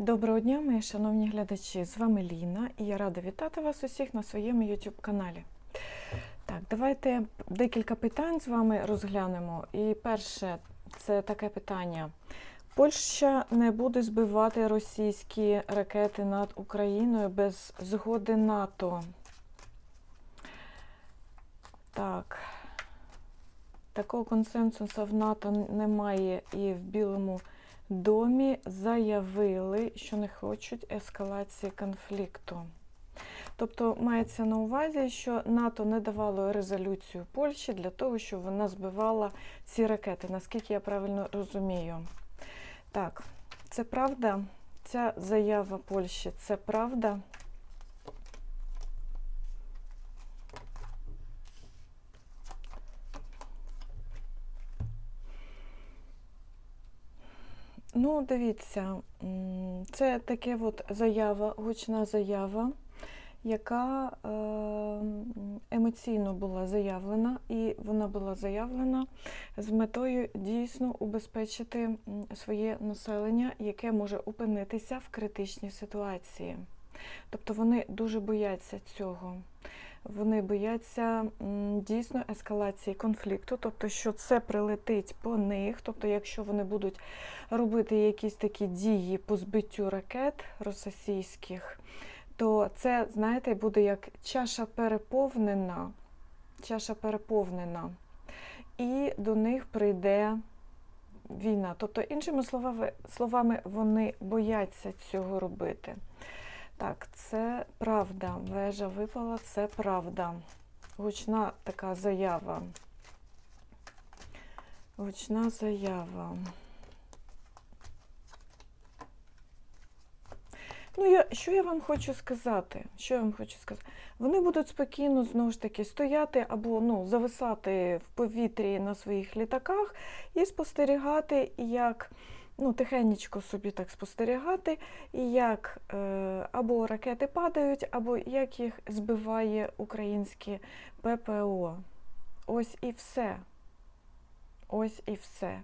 Доброго дня, мої шановні глядачі! З вами Ліна і я рада вітати вас усіх на своєму YouTube каналі. Так, давайте декілька питань з вами розглянемо. І перше, це таке питання. Польща не буде збивати російські ракети над Україною без згоди НАТО. Так. Такого консенсусу в НАТО немає і в Білому домі заявили, що не хочуть ескалації конфлікту. Тобто мається на увазі, що НАТО не давало резолюцію Польщі для того, щоб вона збивала ці ракети, наскільки я правильно розумію. Так, це правда? Ця заява Польщі це правда? Ну, дивіться, це таке от заява, гучна заява, яка е, емоційно була заявлена, і вона була заявлена з метою дійсно убезпечити своє населення, яке може опинитися в критичній ситуації. Тобто вони дуже бояться цього. Вони бояться дійсно ескалації конфлікту, тобто, що це прилетить по них, тобто, якщо вони будуть робити якісь такі дії по збиттю ракет російських, то це, знаєте, буде як чаша переповнена, чаша переповнена, і до них прийде війна. Тобто, іншими словами, вони бояться цього робити. Так, це правда. Вежа випала, це правда. Гучна така заява. Гучна заява. Ну, я, що я вам хочу сказати? Що я вам хочу сказати? Вони будуть спокійно знову ж таки стояти або ну, зависати в повітрі на своїх літаках і спостерігати, як ну, тихенечко собі так спостерігати, і як е, або ракети падають, або як їх збиває українське ППО. Ось і все. Ось і все.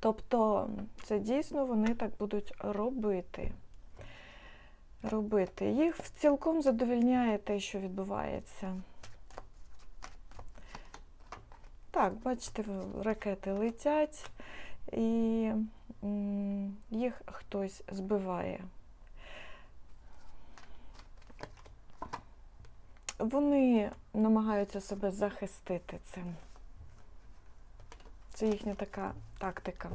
Тобто, це дійсно вони так будуть робити. Робити. Їх цілком задовільняє те, що відбувається. Так, бачите, ракети летять і їх хтось збиває. Вони намагаються себе захистити цим. Це їхня така тактика.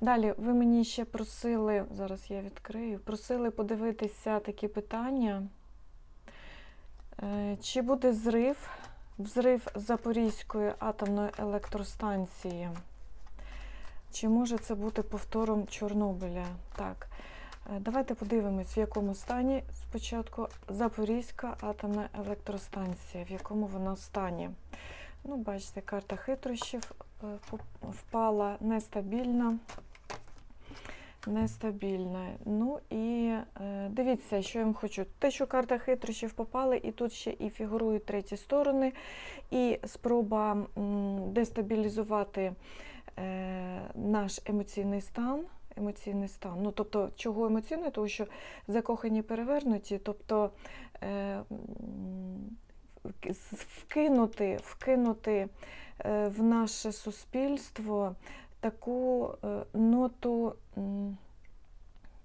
Далі, ви мені ще просили, зараз я відкрию, просили подивитися такі питання. Е, Чи буде зрив, взрив Запорізької атомної електростанції? Чи може це бути повтором Чорнобиля? Так. Е, Давайте подивимось, в якому стані спочатку Запорізька атомна електростанція, в якому вона стані. Ну, бачите, карта хитрощів е, впала нестабільна. Нестабільна. Ну і е, дивіться, що я вам хочу. Те, що карта хитрощів попали, і тут ще і фігурують треті сторони, і спроба м, дестабілізувати е, наш емоційний стан. Емоційний стан. Ну, тобто, чого емоційний? Тому що закохані перевернуті, тобто е, вкинути, вкинути е, в наше суспільство таку е, ноту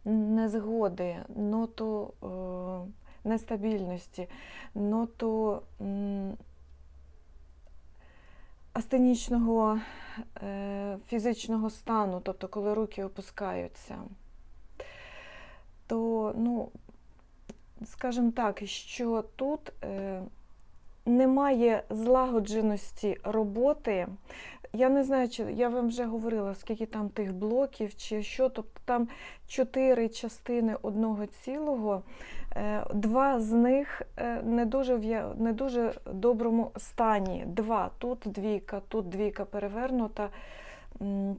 незгоди, ноту е, нестабільності, ноту астенічного е, фізичного стану, тобто коли руки опускаються, то, ну, скажімо так, що тут немає злагодженості роботи. Я не знаю, чи я вам вже говорила, скільки там тих блоків, чи що, тобто там чотири частини одного цілого, е, два з них е, не дуже в не дуже доброму стані. Два тут двійка, тут двійка перевернута.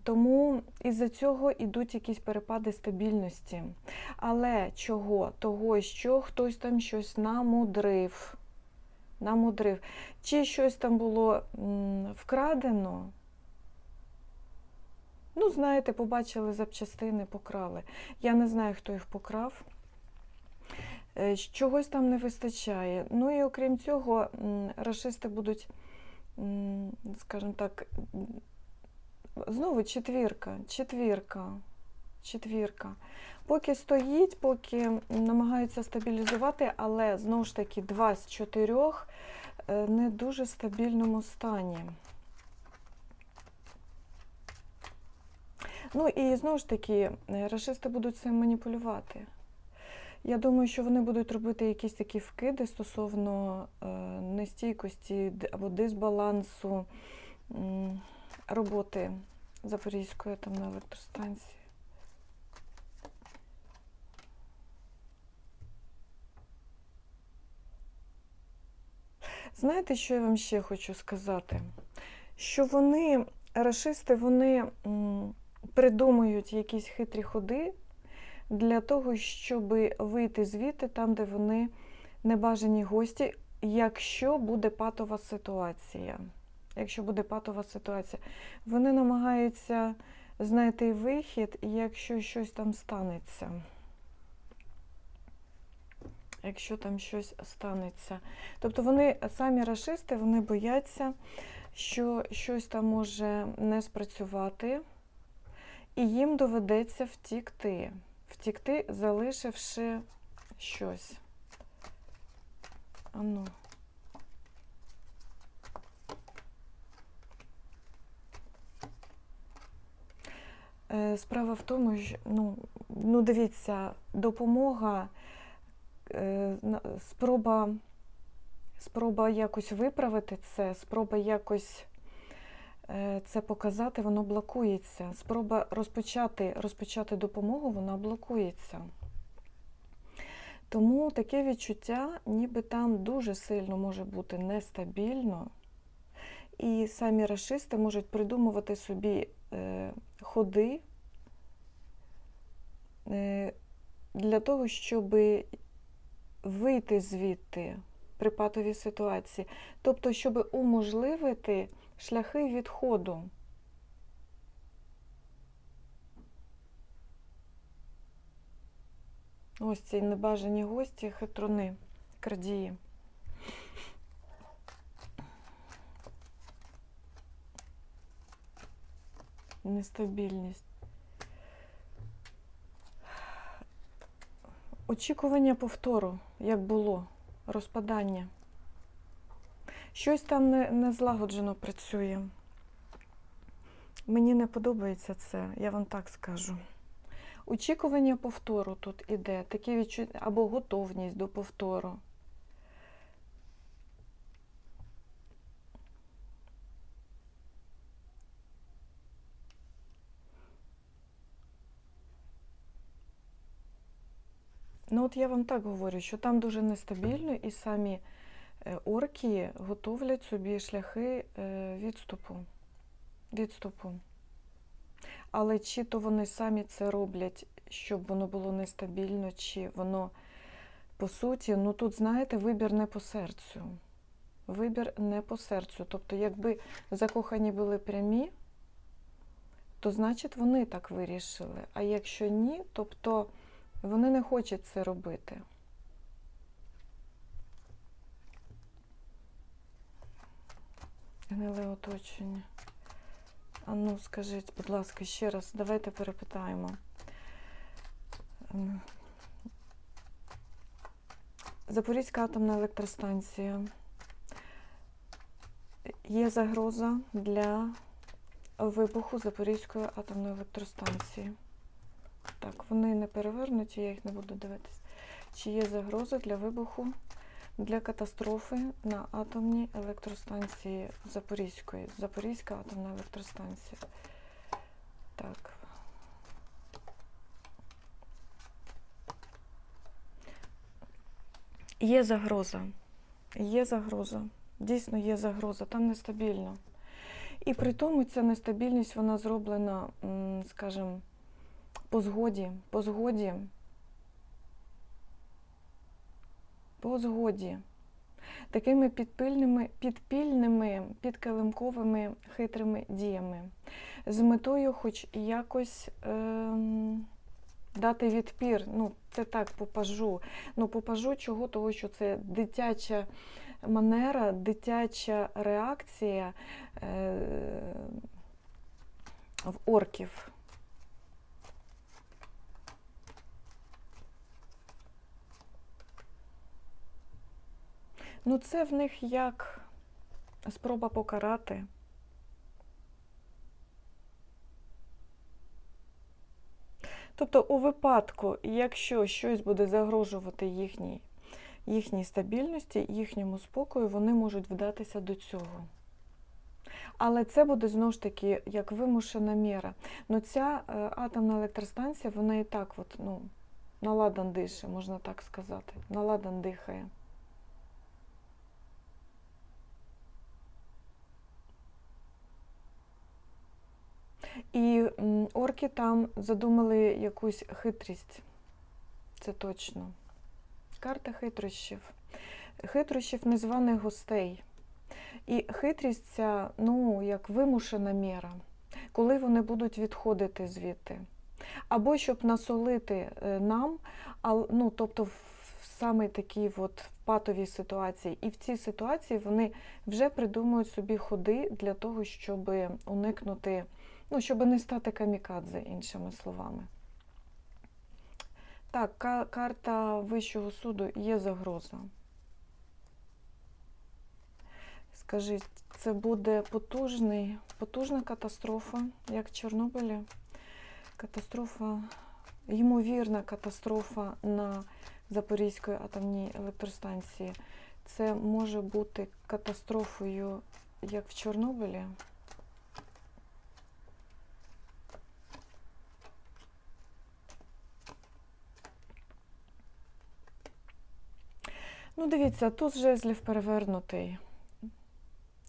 Тому із-за цього йдуть якісь перепади стабільності. Але чого? Того, що хтось там щось намудрив. Намудрив. Чи щось там було вкрадено, Ну, знаєте, побачили запчастини, покрали. Я не знаю, хто їх покрав. Е, Чогось там не вистачає. Ну і окрім цього, м, рашисти будуть, скажімо так, знову четвірка, четвірка, четвірка. Поки стоїть, поки намагаються стабілізувати, але знову ж таки два з чотирьох е, не дуже стабільному стані. Ну і знову ж таки, е, рашисти будуть цим маніпулювати. Я думаю, що вони будуть робити якісь такі вкиди стосовно е, нестійкості або дисбалансу роботи Запорізької атомної електростанції. Знаєте, що я вам ще хочу сказати? Що вони, рашисти, вони придумують якісь хитрі ходи для того, щоб вийти звідти там, де вони небажані гості, якщо буде патова ситуація. Якщо буде патова ситуація, вони намагаються знайти вихід, якщо щось там станеться. Якщо там щось станеться. Тобто вони самі рашисти, вони бояться, що щось там може не спрацювати, і їм доведеться втікти. Втікти, залишивши щось. Ану. Е, Справа в тому, що ну, ну дивіться, допомога, е, спроба, спроба якось виправити це, спроба якось це показати, воно блокується. Спроба розпочати, розпочати допомогу, вона блокується. Тому таке відчуття, ніби там дуже сильно може бути нестабільно, і самі расисти можуть придумувати собі е, ходи е, для того, щоб вийти звідти при патовій ситуації, тобто, щоб уможливити шляхи відходу. Ось ці небажані гості, хитруни, крадії. Нестабільність. Очікування повтору, як було, розпадання. Щось там не, не злагоджено працює. Мені не подобається це, я вам так скажу. Очікування повтору тут іде, таке відчуття або готовність до повтору. Ну, от я вам так говорю, що там дуже нестабільно, і самі орки готовлять собі шляхи е, відступу. відступу. Але чи то вони самі це роблять, щоб воно було нестабільно, чи воно по суті, ну тут, знаєте, вибір не по серцю. Вибір не по серцю. Тобто, якби закохані були прямі, то значить вони так вирішили. А якщо ні, тобто вони не хочуть це робити. Гниле оточення. А ну, скажіть, будь ласка, ще раз, давайте перепитаємо. Ем, Запорізька атомна електростанція. Є загроза для вибуху Запорізької атомної електростанції. Так, вони не перевернуті, я їх не буду дивитись. Чи є загроза для вибуху, для катастрофи на атомній електростанції Запорізької? Запорізька атомна електростанція. Так. Є загроза. Є загроза. Дійсно є загроза, там нестабільно. І при тому ця нестабільність вона зроблена, скажімо, по згоді, по згоді, по згоді. Такими підпильними, підпільними, підкилимковими хитрими діями. з метою хоч якось ем, дати відпір. Ну, це так, по пажу. Ну, по пажу чого? Того, що це дитяча манера, дитяча реакція е, в орків. Ну, це в них як спроба покарати. Тобто, у випадку, якщо щось буде загрожувати їхній, їхній стабільності, їхньому спокою, вони можуть вдатися до цього. Але це буде знову ж таки як вимушена міра. Ну, ця е, атомна електростанція, вона і так от, ну, наладан дише, можна так сказати. Наладан дихає. І орки там задумали якусь хитрість. Це точно. Карта хитрощів. Хитрощів незваних гостей. І хитрість ця, ну, як вимушена міра, коли вони будуть відходити звідти. Або щоб насолити е, нам, ну, тобто в саме такій от патовій ситуації. І в цій ситуації вони вже придумують собі ходи для того, щоб уникнути, ну, щоб не стати камікадзе, іншими словами. Так, карта Вищого суду є загроза. Скажіть, це буде потужний, потужна катастрофа, як в Чорнобилі? Катастрофа, ймовірна катастрофа на Запорізькій атомній електростанції. Це може бути катастрофою, як в Чорнобилі? Ну, дивіться, туз жезлів перевернутий.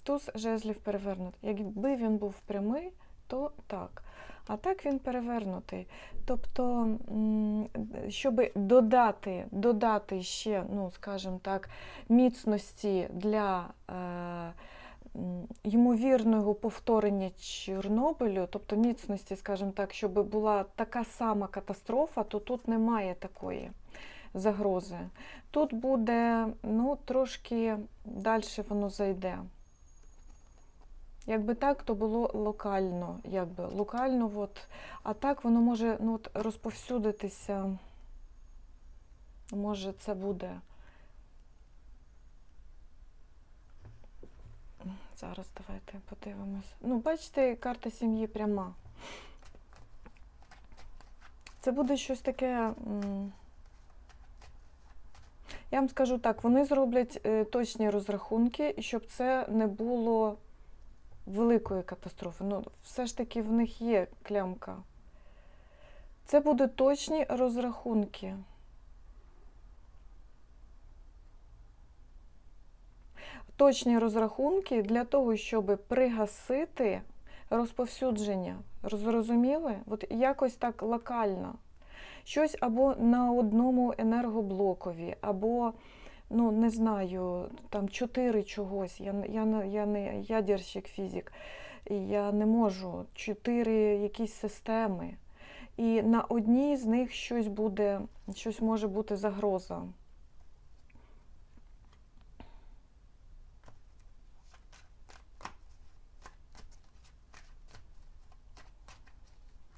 Туз жезлів перевернутий. Якби він був прямий, то так. А так він перевернутий. Тобто, щоб додати, додати ще, ну, скажімо так, міцності для е, ймовірного повторення Чорнобилю, тобто міцності, скажімо так, щоб була така сама катастрофа, то тут немає такої загрози. Тут буде, ну, трошки далі воно зайде. Якби так, то було локально, якби локально, от, а так воно може ну, от, розповсюдитися. Може, це буде. Зараз давайте подивимось. Ну, бачите, карта сім'ї пряма. Це буде щось таке. Я вам скажу так, вони зроблять е, точні розрахунки, щоб це не було великої катастрофи. Ну, все ж таки в них є клямка. Це будуть точні розрахунки. Точні розрахунки для того, щоб пригасити розповсюдження. Зрозуміли? От якось так локально. Щось або на одному енергоблокові, або ну не знаю, там чотири чогось. Я, я, я не ядерщик фізик, я не можу чотири якісь системи. І на одній з них щось буде, щось може бути загроза.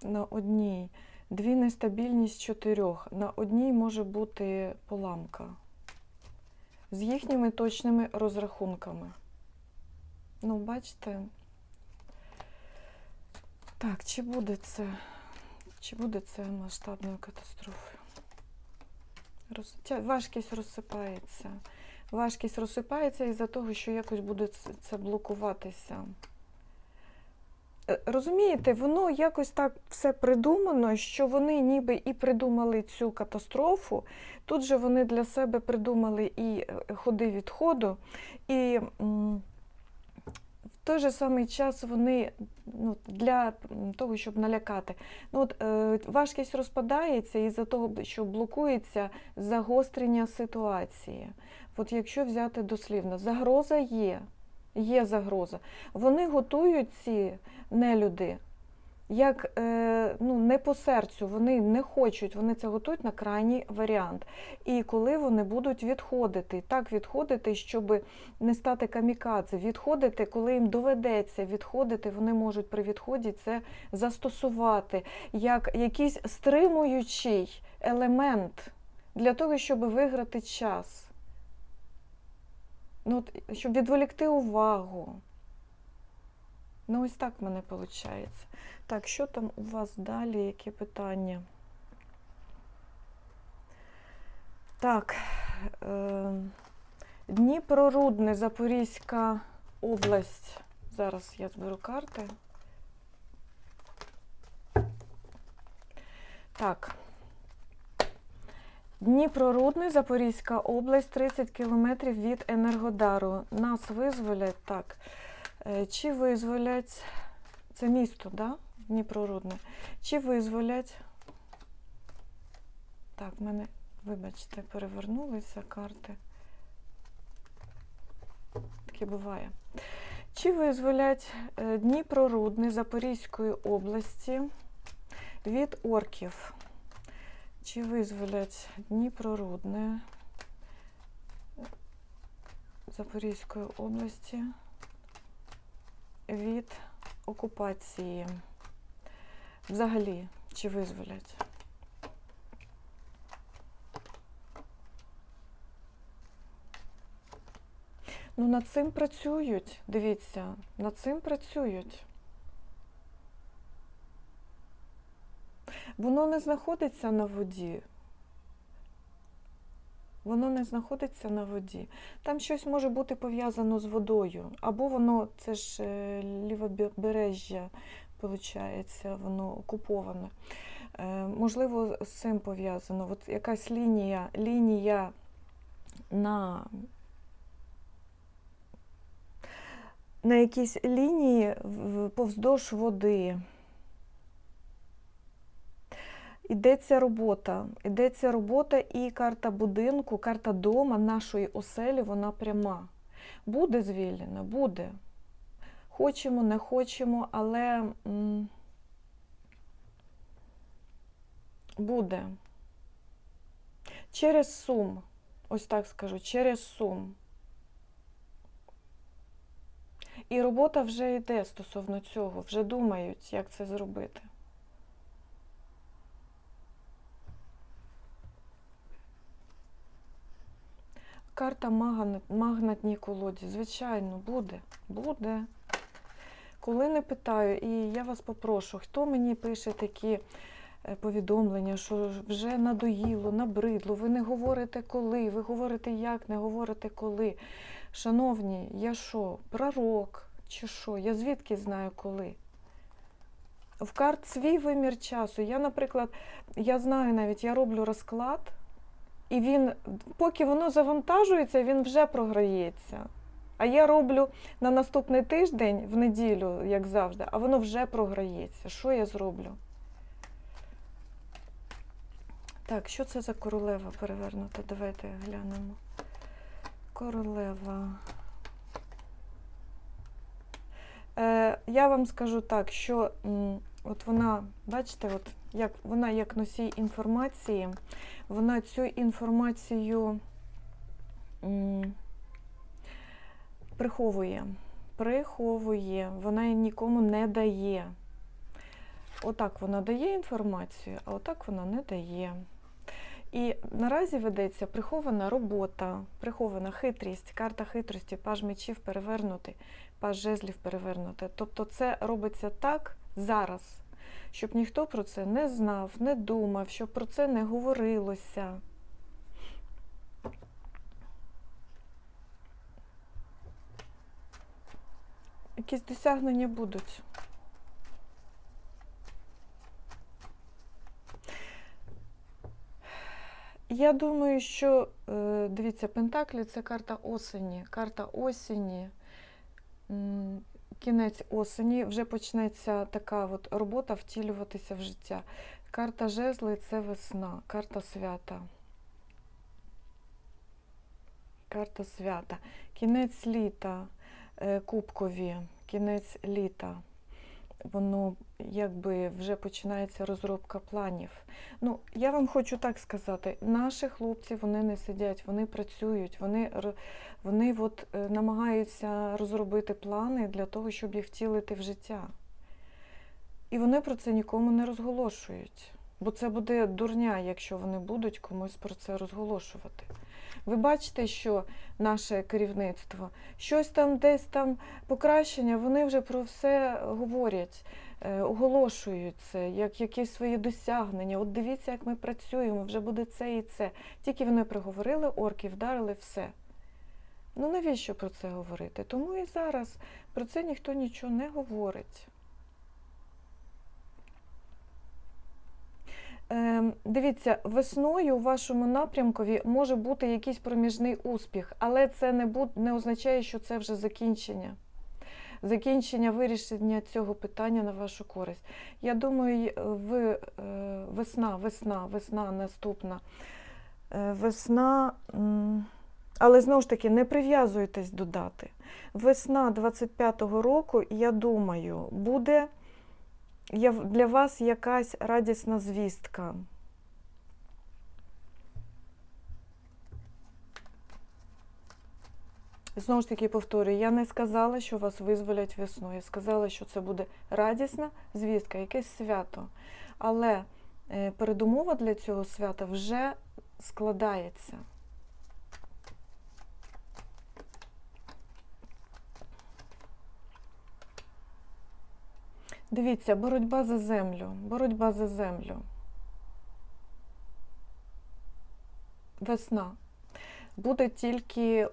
На одній. Дві нестабільність чотирьох. На одній може бути поламка з їхніми точними розрахунками. Ну, бачите? Так, чи буде це? Чи буде це масштабною катастрофою? Роз... Важкість розсипається. Важкість розсипається із-за того, що якось буде це- блокуватися. Е, Розумієте, воно якось так все придумано, що вони ніби і придумали цю катастрофу. Тут же вони для себе придумали і е, ходи відходу, і в той же самий час вони ну, для того, щоб налякати. Ну, от, е, важкість розпадається із-за того, що блокується загострення ситуації. От якщо взяти дослівно, загроза є. Є загроза. Вони готують ці нелюди як е, ну, не по серцю, вони не хочуть, вони це готують на крайній варіант. І коли вони будуть відходити, так відходити, щоб не стати камікадзе, відходити, коли їм доведеться відходити, вони можуть при відході це застосувати як якийсь стримуючий елемент для того, щоб виграти час. Ну, щоб відволікти увагу. Ну, ось так в мене виходить. Так, що там у вас далі? Які питання? Так. Е, Дніпро Рудне, Запорізька область. Зараз я зберу карти. Так. Дніпро Рудне, Запорізька область, 30 кілометрів від Енергодару. Нас визволять. Так. Е, Чи визволять це місто, да? Дніпрорудне. Чи визволять? Так, в мене, вибачте, перевернулися карти. Таке буває. Чи визволять е, Дніпрорудне Запорізької області від орків? Чи визволять Дніпрорудне Запорізької області від окупації? Взагалі, чи визволять? Ну, над цим працюють, дивіться, над цим працюють. Воно не знаходиться на воді. Воно не знаходиться на воді. Там щось може бути пов'язано з водою. Або воно, це ж е, лівобережжя, виходить, воно окуповане. Е, Можливо, з цим пов'язано. От якась лінія, лінія на, на якійсь лінії повздовж води. Йдеться робота. Йдеться робота і карта будинку, карта дома нашої оселі, вона пряма. Буде звільнена, буде. Хочемо, не хочемо, але м, буде. Через сум. Ось так скажу, через сум. І робота вже йде стосовно цього, вже думають, як це зробити. Карта магнатній колоді. Звичайно, буде. Буде. Коли не питаю, і я вас попрошу, хто мені пише такі е, повідомлення, що вже надоїло, набридло, ви не говорите коли, ви говорите як, не говорите коли. Шановні, я що, пророк чи що? Я звідки знаю коли? В карт свій вимір часу. Я, наприклад, я знаю навіть, я роблю розклад, і він, поки воно завантажується, він вже програється. А я роблю на наступний тиждень, в неділю, як завжди, а воно вже програється. Що я зроблю? Так, що це за королева перевернута? Давайте глянемо. Королева. Е, я вам скажу так, що от вона, бачите, от як вона як носій інформації, вона цю інформацію м, приховує. Приховує, вона її нікому не дає. Отак вона дає інформацію, а отак вона не дає. І наразі ведеться прихована робота, прихована хитрість, карта хитрості, паж мечів перевернутий, паж жезлів перевернути. Тобто це робиться так зараз, щоб ніхто про це не знав, не думав, щоб про це не говорилося. Якісь досягнення будуть. Я думаю, що е, дивіться, Пентаклі це карта осені. Карта осені, кінець осені, вже почнеться така от робота втілюватися в життя. Карта жезли це весна, карта свята. Карта свята. Кінець літа, е, кубкові, кінець літа. Воно якби вже починається розробка планів. Ну, я вам хочу так сказати: наші хлопці вони не сидять, вони працюють, вони, вони от, е, намагаються розробити плани для того, щоб їх втілити в життя. І вони про це нікому не розголошують. Бо це буде дурня, якщо вони будуть комусь про це розголошувати. Ви бачите, що наше керівництво, щось там десь там покращення, вони вже про все говорять, е, оголошують це, як якісь свої досягнення. От дивіться, як ми працюємо, вже буде це і це. Тільки вони приговорили, орки вдарили все. Ну навіщо про це говорити? Тому і зараз про це ніхто нічого не говорить. Дивіться, весною у вашому напрямкові може бути якийсь проміжний успіх, але це не, буд, не означає, що це вже закінчення. Закінчення вирішення цього питання на вашу користь. Я думаю, ви, е, весна, весна, весна наступна. Е, Весна. Але знову ж таки, не прив'язуйтесь до дати. Весна 25-го року, я думаю, буде для вас якась радісна звістка. Знову ж таки повторюю, я не сказала, що вас визволять весною. Я сказала, що це буде радісна звістка, якесь свято. Але е, передумова для цього свята вже складається. Дивіться, боротьба за землю, боротьба за землю. Весна. Буде тільки,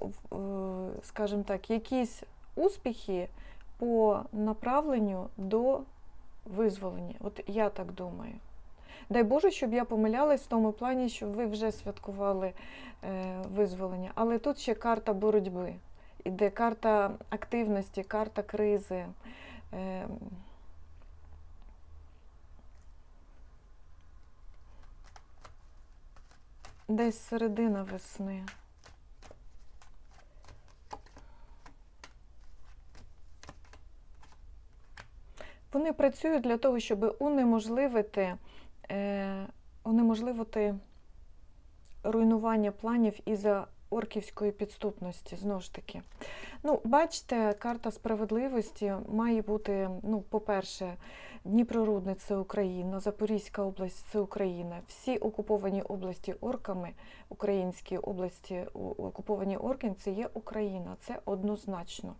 скажімо так, якісь успіхи по направленню до визволення. От я так думаю. Дай Боже, щоб я помилялась в тому плані, щоб ви вже святкували е, визволення. Але тут ще карта боротьби. Іде карта активності, карта кризи. Десь середина весни. Вони працюють для того, щоб унеможливити, е, унеможливити руйнування планів із-за орківської підступності. Знову ж таки. Ну, бачите, карта справедливості має бути, ну, по-перше, Дніпрорудне це Україна, Запорізька область це Україна. Всі окуповані області орками, українські області окуповані орками, це є Україна, це однозначно.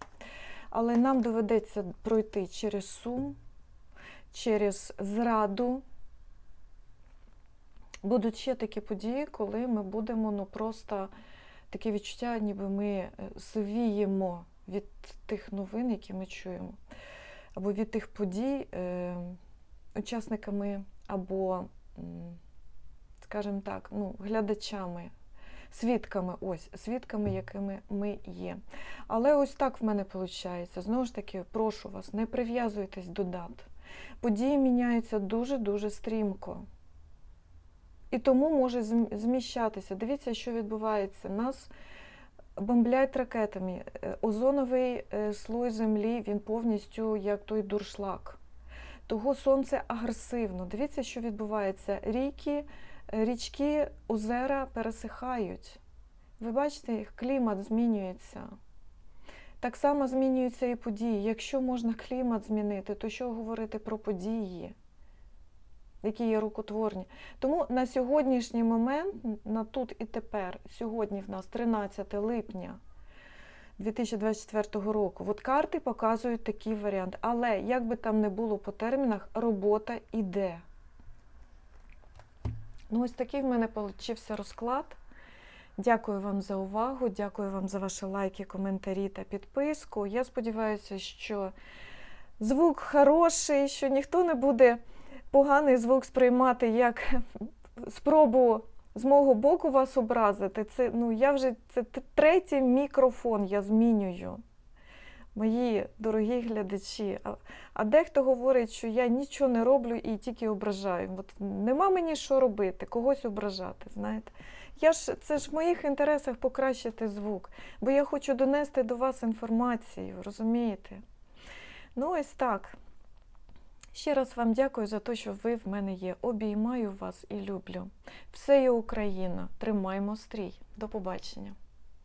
Але нам доведеться пройти через Сум, через зраду. Будуть ще такі події, коли ми будемо ну, просто таке відчуття, ніби ми е, совіємо від тих новин, які ми чуємо або від тих подій е, учасниками, або, скажімо так, ну, глядачами, свідками, ось, свідками, якими ми є. Але ось так в мене виходить. Знову ж таки, прошу вас, не прив'язуйтесь до дат. Події міняються дуже-дуже стрімко. І тому може зміщатися. Дивіться, що відбувається. Нас бомблять ракетами. Е, Озоновий е, слой землі він повністю як той дуршлаг. Того сонце агресивно. Дивіться, що відбувається. Ріки, е, річки, озера пересихають. Ви бачите, клімат змінюється. Так само змінюються і події. Якщо можна клімат змінити, то що говорити про події, які є рукотворні? Тому на сьогоднішній момент, на тут і тепер, сьогодні в нас 13 липня 2024 року, от карти показують такий варіант. Але як би там не було по термінах, робота іде. Ну, ось такий в мене получився розклад. Дякую вам за увагу, дякую вам за ваші лайки, коментарі та підписку. Я сподіваюся, що звук хороший, що ніхто не буде поганий звук сприймати як спробу з мого боку вас образити. Це, ну, я вже, це третій мікрофон я змінюю. Мої дорогі глядачі. А, а дехто говорить, що я нічого не роблю і тільки ображаю. От нема мені що робити, когось ображати. знаєте. Я ж, це ж в моїх інтересах покращити звук, бо я хочу донести до вас інформацію, розумієте? Ну, ось так. Ще раз вам дякую за те, що ви в мене є. Обіймаю вас і люблю. Все є Україна. Тримаймо стрій. До побачення.